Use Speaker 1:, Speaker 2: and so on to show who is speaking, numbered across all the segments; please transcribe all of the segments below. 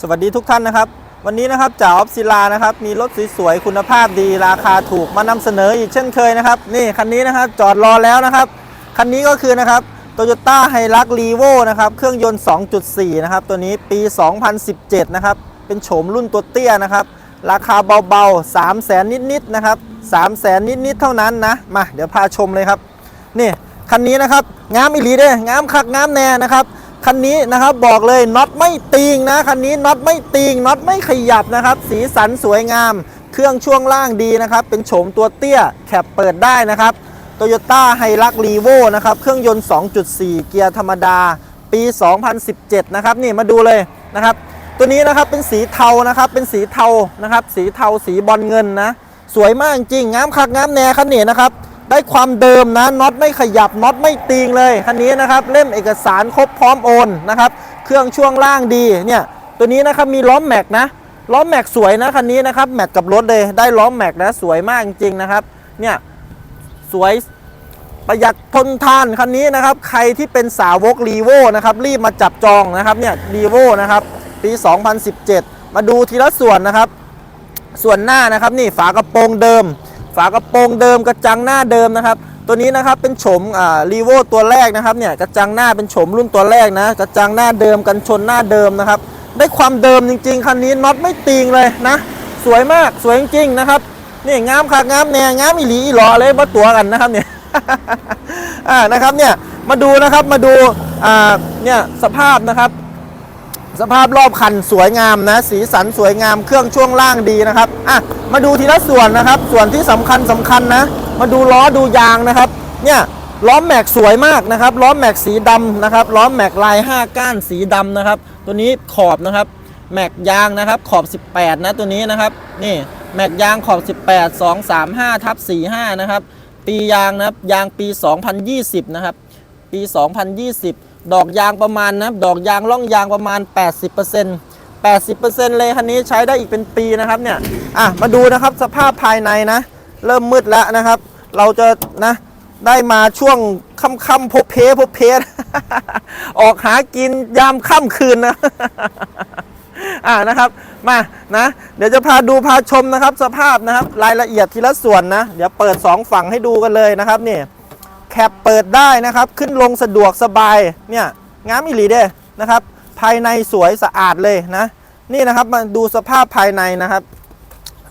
Speaker 1: สวัสดีทุกท่านนะครับ วันนี้นะครับจ่าออฟศิลานะครับมีรถสวยๆคุณภาพดีราคาถูกมานำเสนออีกเช่นเคยนะครับ นี่คันนี้นะครับจอดรอแล้วนะครับ คันนี้ก็คือนะครับ Toyota h i l u x r e v o นะครับเครื่องยนต์ 2.4 นะครับ ตัวนี้ปี 2017 นะครับ เป็นโฉมรุ่นตัวเตี้ยนะครับ ราคาเบาๆ 3 0 0แสนนิดๆนะครับ3 0 0แสนนิดๆเท่านั้นนะมาเดี๋ยวพาชมเลยครับนี่คันนี้นะครับงามอีหลีเด้งามคักงามแน่นะครับ คันนี้นะครับบอกเลยน็อตไม่ตีงนะคันนี้น็อตไม่ตีงน็อตไม่ขยับนะครับ สีสันสวยงาม เครื่องช่วงล่างดีนะครับ เป็นโฉมตัวเตี้ยแคปเปิดได้นะครับ Toyota h i l u x r e v o นะครับ เครื่องยนต์ 2.4 เกียร์ธรรมดา ปี 2017 นะครับ นี่มาดูเลยนะครับ ตัวนี้นะครับเป็นสีเทานะครับ เป็นสีเทานะครับ สีเทาสีบอลเงินนะ สวยมากจริงงามคักงามแน่คันนี้นะครับ ได้ความเดิมนะน็อตไม่ขยับน็อตไม่ตีงเลยคันนี้นะครับเล่มเอกสารครบพร้อมโอนนะครับเครื่องช่วงล่างดีเนี่ยตัวนี้นะครับมีล้อมแม็กนะล้อมแม็กสวยนะคันนี้นะครับแม็กกับรถเลยได้ล้อมแม็กนะสวยมากจริงๆนะครับเนี่ยสวยประหยัดทนทานคันนี้นะครับใครที่เป็นสาวกรีโวนะครับรีบมาจับจองนะครับเนี่ยรีโวนะครับปี 2017 มาดูทีละส่วนนะครับ ส่วนหน้านะครับนี่ฝากระโปรงเดิม ฝากระโปรงเดิมกระจังหน้าเดิมนะครับ ตัวนี้นะครับเป็นโฉมอ่ารีโวตัวแรกนะครับเนี่ยกระจังหน้าเป็นโฉมรุ่นตัวแรกนะ กระจังหน้าเดิมกันชนหน้าเดิมนะครับ ได้ความเดิมจริง ๆคันนี้น็อตไม่ตีงเลยนะ สวยมากสวยจริงๆนะครับนี่งามคักงามแนงงามอีหลีอีหลอเลยมาตัวกันนะครับเนี่ยอ่านะครับเนี่ยมาดูนะครับมาดูอ่าเนี่ยสภาพนะครับ สภาพรอบคันสวยงามนะ สีสันสวยงามเครื่องช่วงล่างดีนะครับอะมาดูทีละส่วนนะครับ ส่วนที่สำคัญสำคัญนะ มาดูล้อดูยางนะครับ เนี่ยล้อแม็กสวยมากนะครับล้อแม็กสีดำนะครับล้อแม็กลาย 5 ก้านสีดำนะครับ ตัวนี้ขอบนะครับแม็กยางนะครับขอบ 18 นะตัวนี้นะครับนี่แม็กยางขอบ 18 2 3 5ทับ45 นะครับ ปียางนะครับยางปี 2020 นะครับ ปี 2020 ดอกยางประมาณนะดอกยางล่องยางประมาณ 80% 80%เลยคันนี้ใช้ได้อีกเป็นปีนะครับเนี่ยอะมาดูนะครับสภาพภายในนะ เริ่มมืดแล้วนะครับ เราจะนะได้มาช่วงค่ำๆพบเพพบเพออกหากินยามค่ำคืนนะอ่านะครับมานะ เดี๋ยวจะพาดูพาชมนะครับ สภาพนะครับ รายละเอียดทีละส่วนนะ เดี๋ยวเปิด 2 ฝั่งให้ดูกันเลยนะครับนี่ แคปเปิดได้นะครับ ขึ้นลงสะดวกสบายเนี่ยงามอีหลีเด้นะครับ ภายในสวยสะอาดเลยนะ นี่นะครับมาดูสภาพภายในนะครับ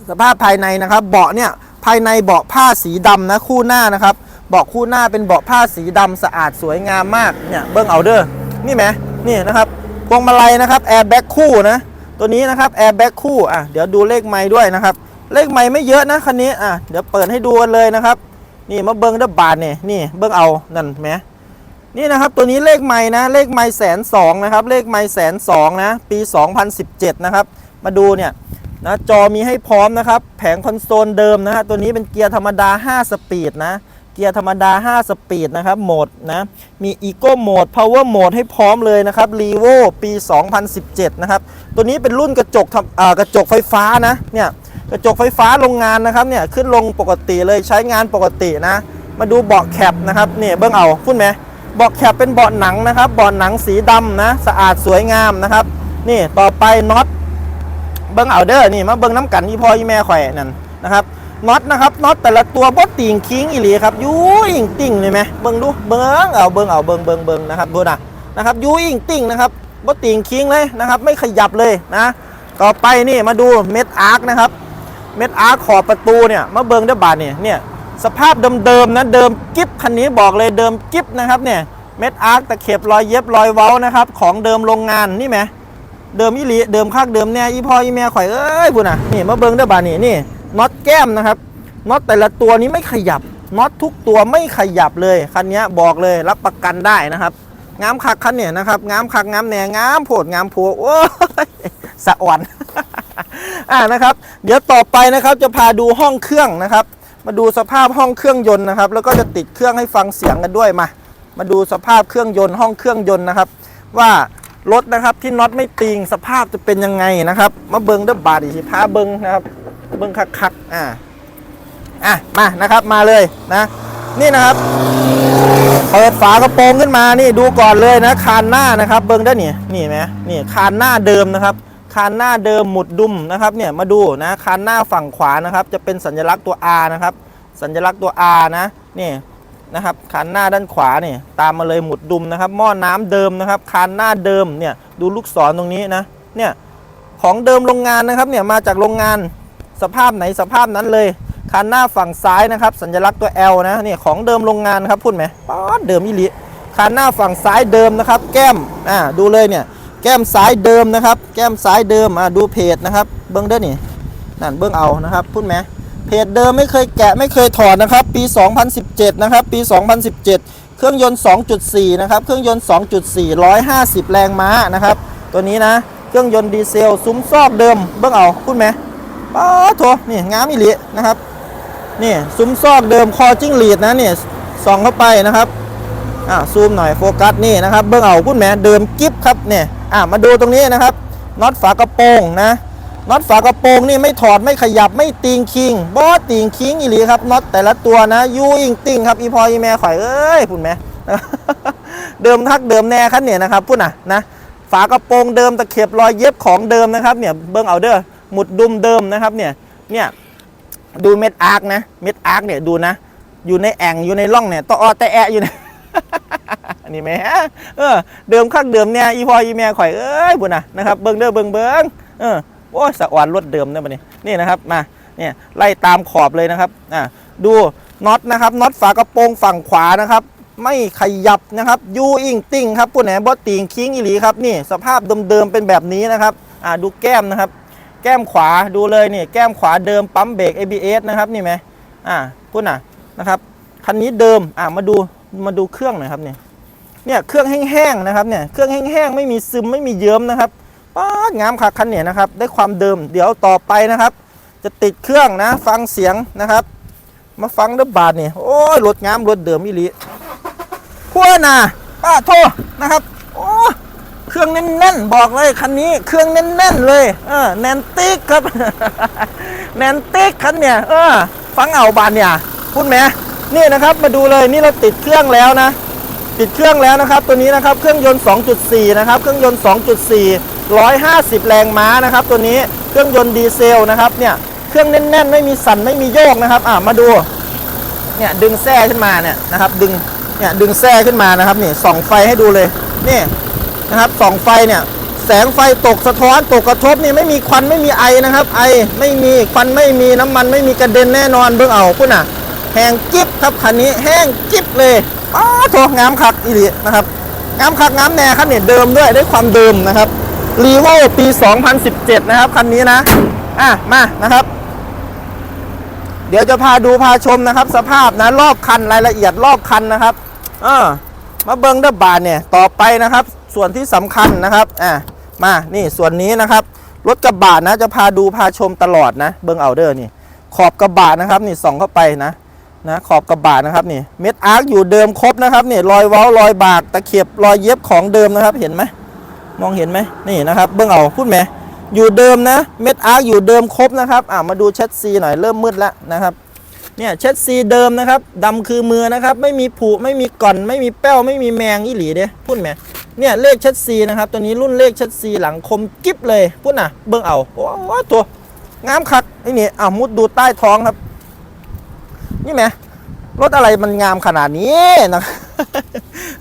Speaker 1: สภาพภายในนะครับ เบาะเนี่ยภายในเบาะผ้าสีดำนะคู่หน้านะครับเบาะคู่หน้าเป็นเบาะผ้าสีดำสะอาดสวยงามมากเนี่ยเบิ้งเอาเด้อนี่ไหมนี่นะครับพวงมาลัยนะครับแอร์แบ็กคู่นะตัวนี้นะครับแอร์แบ็กคู่อะเดี๋ยวดูเลขไม้ด้วยนะครับ เลขไม้ไม่เยอะนะคันนี้อะเดี๋ยวเปิดให้ดูกันเลยนะครับ นี่มาเบิ้งเด้อบาทเนี่ยนี่เบิ้งเอานั่นไหมนี่นะครับตัวนี้เลขไม้นะเลขไม้แสนสองนะครับเลขไม้แสนสองนะปี 2017 นะครับ มาดูเนี่ยนะจอมีให้พร้อมนะครับ แผงคอนโซลเดิมนะฮะตัวนี้เป็นเกียร์ธรรมดา 5 สปีดนะเกียร์ธรรมดา 5 สปีดนะครับโหมดนะมี Eco Mode Power Mode ให้พร้อมเลยนะครับ r e v o ปี 2017 นะครับ ตัวนี้เป็นรุ่นกระจกทำอ่ากระจกไฟฟ้านะเนี่ย กระจกไฟฟ้าโรงงานนะครับเนี่ยขึ้นลงปกติเลยใช้งานปกตินะ มาดูเบาะแคปนะครับเนี่ยเบื้องเอาพูดไหมเบาะแคปเป็นเบาะหนังนะครับเบาะหนังสีดำนะสะอาดสวยงามนะครับนี่ต่อไปน็อตเบิ้องเอาเด้อนี่มาเบิ้องน้ำกันที่พ่อที่แม่ข่อยนั่นนะครับน็อตนะครับน็อตแต่ละตัวบดติ่งคิงอีหลีครับยูอิงติ่งเลยไหมเบิ้องดูเบิ้องเอาเบิ้องเอาเบิ้องเบิ้องเบิ้องนะครับดูนะนะครับยูอิงติ่งนะครับบดติ่งคิงเลยนะครับไม่ขยับเลยนะ ต่อไปนี่มาดูเม็ดอาร์คนะครับ เม็ดอาร์คขอบประตูเนี่ยมาเบิ้งเด้บาทเนี่ยเนี่ยสภาพเดิมๆนะเดิมกิ๊บคันนี้บอกเลยเดิมกิ๊บนะครับเนี่ยเม็ดอาร์คตะเข็บรอยเย็บรอยเว้านะครับของเดิมโรงงานนี่ไหมเดิมอีหลีเดิมคักเดิมแน่อีพ่ออีแม่ข่อยเอ้ยบุน่ะนี่มาเบิ้งเด้บานี่นี่น็อตแก้มนะครับน็อตแต่ละตัวนี้ไม่ขยับน็อตทุกตัวไม่ขยับเลยคันนี้บอกเลยรับประกันได้นะครับงามคักคันเนี่ยนะครับงามคักงามแหน่งามโผดงามโผโอ้ยสะอ่อน อ่านะครับ เดี๋ยวต่อไปนะครับจะพาดูห้องเครื่องนะครับ มาดูสภาพห้องเครื่องยนต์นะครับ แล้วก็จะติดเครื่องให้ฟังเสียงกันด้วยมา มาดูสภาพเครื่องยนต์ห้องเครื่องยนต์นะครับ ว่ารถนะครับที่น็อตไม่ติงสภาพจะเป็นยังไงนะครับ มาเบิงเด้อบาดอีกทีพาเบิงนะครับ เบิงคักๆอ่าอะมานะครับมาเลยนะ นี่นะครับเปิดฝากระโปรงขึ้นมานี่ดูก่อนเลยนะคานหน้านะครับ เบิ้งได้นี่นี่ไหมนี่คานหน้าเดิมนะครับ คานหน้าเดิมหมุดดุมนะครับเนี่ยมาดูนะคานหน้าฝั่งขวานะครับจะเป็นสัญลักษณ์ตัว R นะครับสัญลักษณ์ตัว R นะนี่นะครับคานหน้าด้านขวาเนี่ยตามมาเลยหมุดดุมนะครับหม้อน้ำเดิมนะครับคานหน้าเดิมเนี่ยดูลูกศรตรงนี้นะเนี่ยของเดิมโรงงานนะครับเนี่ยมาจากโรงงานสภาพไหนสภาพนั้นเลยคานหน้าฝั่งซ้ายนะครับ สัญลักษณ์ตัว L นะนี่ของเดิมโรงงานครับพูดไหมป๊อดเดิมอีหลีคานหน้าฝั่งซ้ายเดิมนะครับ แก้มอ่าดูเลยเนี่ย แก้มซ้ายเดิมนะครับ แก้มซ้ายเดิมอะดูเพจนะครับ เบิ้งเด้อนี่นั่นเบิ้งเอานะครับพูดไหมเพจเดิมไม่เคยแกะไม่เคยถอดนะครับ ปี 2017 นะครับ ปี 2017 เครื่องยนต์ 2.4 นะครับ เครื่องยนต์ 2.4 150 แรงม้านะครับ ตัวนี้นะ เครื่องยนต์ดีเซล ซุ้มซอกเดิม เบิ้งเอาพูดไหมป้าโถนี่งามอีหลีนะครับ นี่ซุ้มซอกเดิมคอจิ้งหรีดนะนี่ส่องเข้าไปนะครับอ่าซูมหน่อยโฟกัสนี่นะครับ เบื้องเอาพุ่นแหมเดิมกิฟครับเนี่ย อ่ามาดูตรงนี้นะครับน็อตฝากระโปรงนะน็อตฝากระโปรงนี่ไม่ถอดไม่ขยับไม่ติงคิงบอสติงคิงอีหลีครับน็อตแต่ละตัวนะยูอิงติงครับอีพออีแม่ข่อยเอ้ยพุ่นแหมเดิมทักเดิมแน่คันเนี่ยนะครับพุ่นน่ะนะฝากระโปรงเดิมตะเข็บรอยเย็บของเดิมนะครับเนี่ยเบื้องเอาเด้อหมุดดุมเดิมนะครับเนี่ยเนี่ยดูเม็ดอาร์คนะเม็ดอาร์คเนี่ยดูนะ อยู่ในแอ่งอยู่ในร่องเนี่ยตออแต่แอะอยู่เนี่ย อันนี้แหม่เออเดิมข้างเดิมเนี่ยอีพออีแม่ข่อยเอ้ยบุญนะนะครับเบิ้งเด้อเบิ้งเบิ้งเออโอ้ยสะอวนรถเดิมเนี่ยบัดนี้นี่นะครับมาเนี่ยไล่ตามขอบเลยนะครับอ่าดูน็อตนะครับน็อตฝากระโปรงฝั่งขวานะครับ ไม่ขยับนะครับยูอิงติ้งครับปุ่นแหนบอสติงคิงอีหลีครับนี่สภาพเดิมๆเป็นแบบนี้นะครับอ่าดูแก้มนะครับ แก้มขวาดูเลยนี่แก้มขวาเดิมปั๊มเบรก ABS นะครับนี่ไหมอ่าพุ่นน่ะนะครับคันนี้เดิมอ่ามาดูมาดูเครื่องหน่อยครับเนี่ย เนี่ยเครื่องแห้งๆนะครับเนี่ยเครื่องแห้งๆไม่มีซึมไม่มีเยิ้มนะครับป๊างามคักคันเนี่ยนะครับ ได้ความเดิมเดี๋ยวต่อไปนะครับ จะติดเครื่องนะฟังเสียงนะครับ มาฟังเดบาทนี่ยโอ้ยรถงามรถเดิมอีหลีพัวน่ะป้าโทษนะครับโอ้เครื่องแน่นๆบอกเลยคันนี้เครื่องแน่นๆเลยเออแนนติกครับแนนติกคันเนี่ยเออฟังเอาบานเนี่ยพูดไหมนี่นะครับมาดูเลยนี่เราติดเครื่องแล้วนะ ติดเครื่องแล้วนะครับ ตัวนี้นะครับเครื่องยนต์ 2.4 นะครับ เครื่องยนต์ 2.4 150 แรงม้านะครับ ตัวนี้เครื่องยนต์ดีเซลนะครับเนี่ยเครื่องแน่นๆ ไม่มีสั่นไม่มีโยกนะครับอ่ามาดูเนี่ยดึงแส้ขึ้นมาเนี่ยนะครับดึงเนี่ยดึงแส้ขึ้นมานะครับนี่ส่องไฟให้ดูเลยนี่นะครับส่องไฟเนี่ยแสงไฟตกสะท้อนตกกระทบนี่ไม่มีควันไม่มีไอนะครับ ไอไม่มีควันไม่มีน้ำมันไม่มีกระเด็นแน่นอนเบิ่งเอาพุ่นน่ะ แห้งจิ๊บครับคันนี้แห้งจิ๊บเลยอ้าโถงามคักอีหลีนะครับงามคักงามแน่คันนี้เดิมด้วยได้ความเดิมนะครับรีโวปี 2017 นะครับคันนี้นะอะมานะครับ เดี๋ยวจะพาดูพาชมนะครับ สภาพนะรอบคันรายละเอียดรอบคันนะครับเออมาเบิ้งเดบบานเนี่ยต่อไปนะครับ ส่วนที่สำคัญนะครับอะมานี่ส่วนนี้นะครับรถกระบะนะจะพาดูพาชมตลอดนะ เบิ้งเอาเดอร์นี่ขอบกระบะนะครับ นี่ส่องเข้าไปนะ นะขอบกระบะนะครับนี่เม็ดอาร์คอยู่เดิมครบนะครับนี่รอยเว้ารอยบากตะเข็บรอยเย็บของเดิมนะครับเห็นไหมมองเห็นไหมนี่นะครับเบื้องเอาพูดไหมอยู่เดิมนะเม็ดอาร์คอยู่เดิมครบนะครับอ่ามาดูเช็ดซีหน่อยเริ่มมืดแล้วนะครับเนี่ยเช็ดซีเดิมนะครับดำคือมือนะครับไม่มีผุไม่มีก่อน ไม่มีแป้วไม่มีแมงอีหลีเด้พูดไหมเนี่ยเลขเช็ดซีนะครับตัวนี้รุ่นเลขเช็ดซีหลังคมกิ๊บเลยพูดนะเบื้องเอาโอ้โหตัวงามคักไอ้นี่อ่ามุดดูใต้ท้องครับ นี่ไหมรถอะไรมันงามขนาดนี้นะ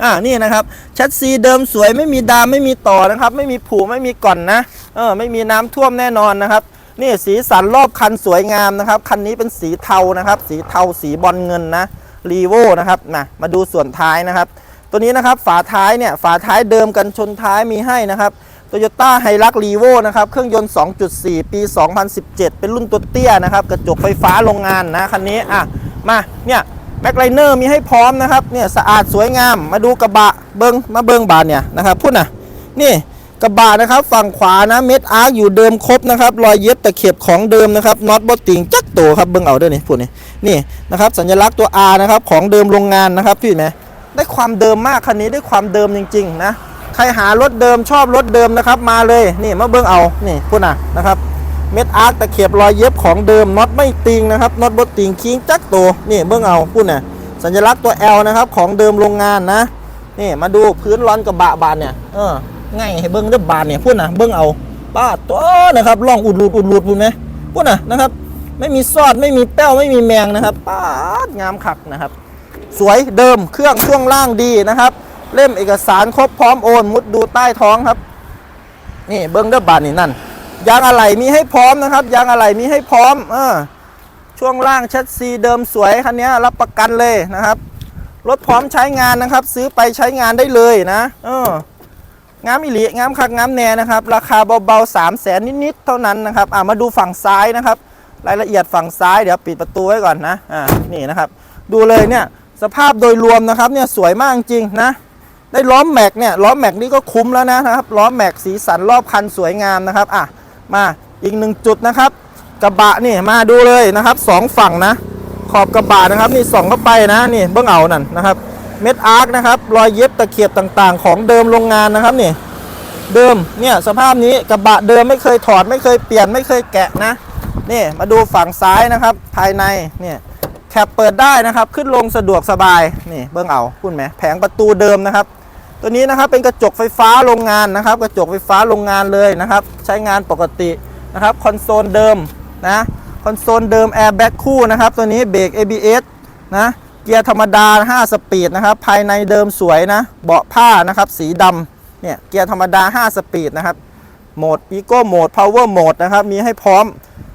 Speaker 1: อ่านี่นะครับชัดซีเดิมสวยไม่มีดามไม่มีต่อนะครับ ไม่มีผูไม่มีก่อนนะเออไม่มีน้ำท่วมแน่นอนนะครับ นี่สีสันรอบคันสวยงามนะครับ คันนี้เป็นสีเทานะครับ สีเทาสีบอลเงินนะรีโวนะครับนะมาดูส่วนท้ายนะครับ ตัวนี้นะครับฝาท้ายเนี่ยฝาท้ายเดิมกันชนท้ายมีให้นะครับโตโยต้าไฮรักรีโวนะครับเครื่องยนต์ 2.4 ปี 2017 เป็นรุ่นตัวเตี้ยนะครับ กระจกไฟฟ้าโรงงานนะคันนี้อะ มาเนี่ยแบ็คไลเนอร์มีให้พร้อมนะครับเนี่ยสะอาดสวยงามมาดูกระบะเบิงมาเบิงบานเนี่ยนะครับพูดนะนี่กระบะนะครับฝั่งขวานะเม็ดอาร์อยู่เดิมครบนะครับรอยเย็บตะเข็บของเดิมนะครับน็อตบอตติงจักโตครับเบิงเอาด้วยนี่พูดนี่นี่นะครับสัญลักษณ์ตัว R นะครับของเดิมโรงงานนะครับพี่เห็นไหมได้ความเดิมมากคันนี้ได้ความเดิมจริง ๆ นะใครหารถเดิมชอบรถเดิมนะครับมาเลยนี่มาเบิงเอานี่พูดนะนะครับ เม็ดอาร์คตะเข็บรอยเย็บของเดิมน็อตไม่ติงนะครับน็อตบดติงคิงจักโตนี่เบื้องเอาพูดน่ะสัญลักษณ์ตัว L นะครับของเดิมโรงงานนะนี่มาดูพื้นร้อนกระบะบานเนี่ยเออง่ายให้เบื้องเด้อบานเนี่ยพูดนะเบื้องเอาป้าตัวนะครับล่องอุดรูดอุดรูดพูดไหมพูดนะนะครับ ไม่มีซอดไม่มีแป้วไม่มีแมงนะครับป้างามขักนะครับ สวยเดิมเครื่องช่วงล่างดีนะครับ เล่มเอกสารครบพร้อมโอน มุดดูใต้ท้องครับ นี่เบิ้องเด้อบานนี่นั่น ยางอะไหล่มีให้พร้อมนะครับ ยางอะไหล่มีให้พร้อมอช่วงล่างชัดซีเดิมสวยคันนี้รับประกันเลยนะครับรถพร้อมใช้งานนะครับ ซื้อไปใช้งานได้เลยนะ เอองามอิลิงามคักงามแน่นะครับ ราคาเบาๆ3 0 0แสนนิดๆเท่านั้นนะครับอ่ามาดูฝั่งซ้ายนะครับ รายละเอียดฝั่งซ้ายเดี๋ยวปิดประตูไว้ก่อนนะอ่านี่นะครับ ดูเลยเนี่ยสภาพโดยรวมนะครับเนี่ยสวยมากจริงนะได้ล้อมแม็กเนี่ยล้อมแม็กนี่ก็คุ้มแล้วนะครับล้อมแม็กสีสันรอบคันสวยงามนะครับอะ มาอีกหนึ่งจุดนะครับ กระบะนี่มาดูเลยนะครับสองฝั่งนะ ขอบกระบะนะครับนี่ส่องเข้าไปนะนี่เบื้องเอานั่นนะครับ เม็ดอาร์คนะครับรอยเย็บตะเข็บต่างๆ ของเดิมโรงงานนะครับนี่เดิมเนี่ยสภาพนี้กระบะเดิมไม่เคยถอดไม่เคยเปลี่ยนไม่เคยแกะนะนี่มาดูฝั่งซ้ายนะครับ ภายในเนี่ยแคปเปิดได้นะครับ ขึ้นลงสะดวกสบายนี่เบื้องเอาพูดไหมแผงประตูเดิมนะครับ ตัวนี้นะครับเป็นกระจกไฟฟ้าโรงงานนะครับ กระจกไฟฟ้าโรงงานเลยนะครับ ใช้งานปกตินะครับคอนโซลเดิมนะคอนโซลเดิมแอร์แบ็กคู่นะครับตัวนี้เบรก ABS นะเกียร์ธรรมดา 5 สปีดนะครับภายในเดิมสวยนะ เบาะผ้านะครับสีดำเนี่ยเกียร์ธรรมดา 5 สปีดนะครับโหมดอีโก้โหมด power โหมดนะครับมีให้พร้อม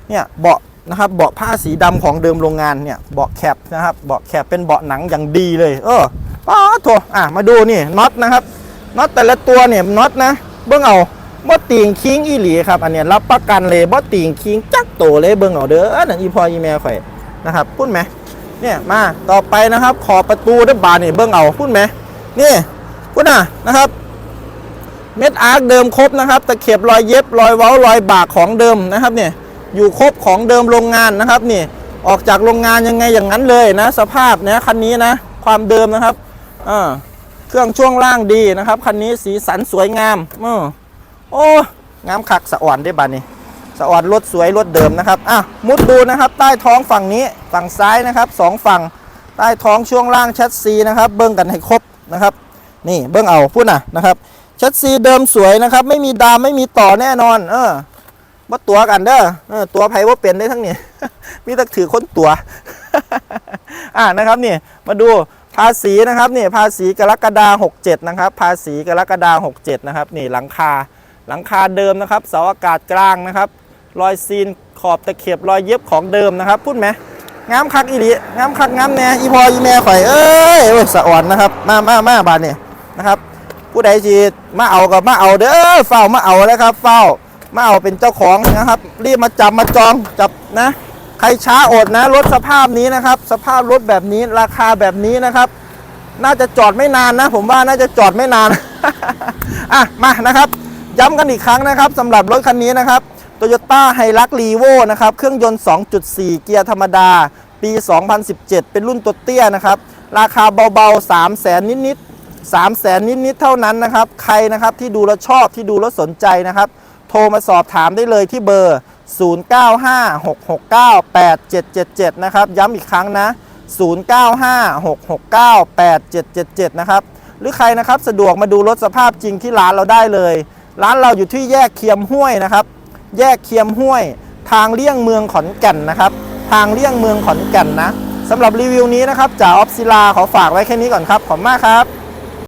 Speaker 1: เนี่ยเบาะนะครับเบาะผ้าสีดำของเดิมโรงงานเนี่ยเบาะแคปนะครับเบาะแคปเป็นเบาะหนังอย่างดีเลย เออ ป้าโถอะมาดูนี่น็อตนะครับน็อตแต่ละตัวเนี่ยน็อตนะเบิ้องเอาบ่ติงคิงอีหลีครับอันเนี้ยรับประกันเลยบ่ติงคิงจักโตเลยเบิ้องเอาเด้ออันนั้นอีพออีแม่ข่อยนะครับพูดไหมเนี่ยมาต่อไปนะครับ ขอบประตูด้านบานนี่ยเบิ้องเอาพูดไหมนี่พูดน่ะนะครับเม็ดอาร์คเดิมครบนะครับตะเข็บรอยเย็บรอยเว้ารอยบากของเดิมนะครับเนี่ยอยู่ครบของเดิมโรงงานนะครับนี่ออกจากโรงงานยังไงอย่างนั้นเลยนะ สภาพเนี่ยคันนี้นะ ความเดิมนะครับ อ่าเครื่องช่วงล่างดีนะครับ คันนี้สีสันสวยงามออโอ้งามคักสะอ่อนได้บัดนี้สะอ่อนรถสวยรถเดิมนะครับอะมุดดูนะครับใต้ท้องฝั่งนี้ฝั่งซ้ายนะครับสองฝั่งใต้ท้องช่วงล่างแชสซีนะครับ เบิ้งกันให้ครบนะครับ นี่เบิ้งเอาพูดนะนะครับชัดซีเดิมสวยนะครับ ไม่มีดามไม่มีต่อแน่นอน เออว่าตัวกันเด้อเออตัวไผ่ว่าเป็นได้ทั้งนี้มีแตะถือค้นตัว อ่านะครับนี่มาดู ภาษีนะครับนี่ภาษีกรกฎาหกเจ็ดนะครับภาษีกรกฎาหกเจ็ดนะครับนี่หลังคาหลังคาเดิมนะครับเสาอากาศกลางนะครับรอยซีนขอบตะเข็บรอยเย็บของเดิมนะครับพูดไหมงามคักอีหลีงามคักงามแน่อีพออีแม่ข่อยเอ้ยโอ้ยสะอ่อนนะครับมามามาบานเนี่ยนะครับ ผู้ใดจีมาเอากับมาเอาเด้อเฝ้ามาเอาแล้วครับ เฝ้ามาเอาเป็นเจ้าของนะครับ รีบมาจับมาจองจับนะ ใครช้าอดนะรถสภาพนี้นะครับ สภาพรถแบบนี้ราคาแบบนี้นะครับ น่าจะจอดไม่นานนะ ผมว่าน่าจะจอดไม่นาน อะมานะครับ ย้ำกันอีกครั้งนะครับสำหรับรถคันนี้นะครับ Toyota h i l u x r e v o นะครับ เครื่องยนต์ 2.4 เกียร์ธรรมดา ปี 2017 เป็นรุ่นตัวเตี้ยนะครับ ราคาเบาๆ 3 0 0แสนนิดๆ3 0 0แสนนิดๆ เท่านั้นนะครับ ใครนะครับที่ดูแล้วชอบที่ดูแล้วสนใจนะครับ โทรมาสอบถามได้เลยที่เบอร์ 0956698777 นะครับ ย้ำอีกครั้งนะ 0956698777 นะครับ หรือใครนะครับสะดวกมาดูรถสภาพจริงที่ร้านเราได้เลย ร้านเราอยู่ที่แยกเคียมห้วยนะครับ แยกเคียมห้วย ทางเลี่ยงเมืองขอนแก่นนะครับ ทางเลี่ยงเมืองขอนแก่นนะสำหรับรีวิวนี้นะครับจ่าออฟศิลาขอฝากไว้แค่นี้ก่อนครับ ขอบคุณมากครับ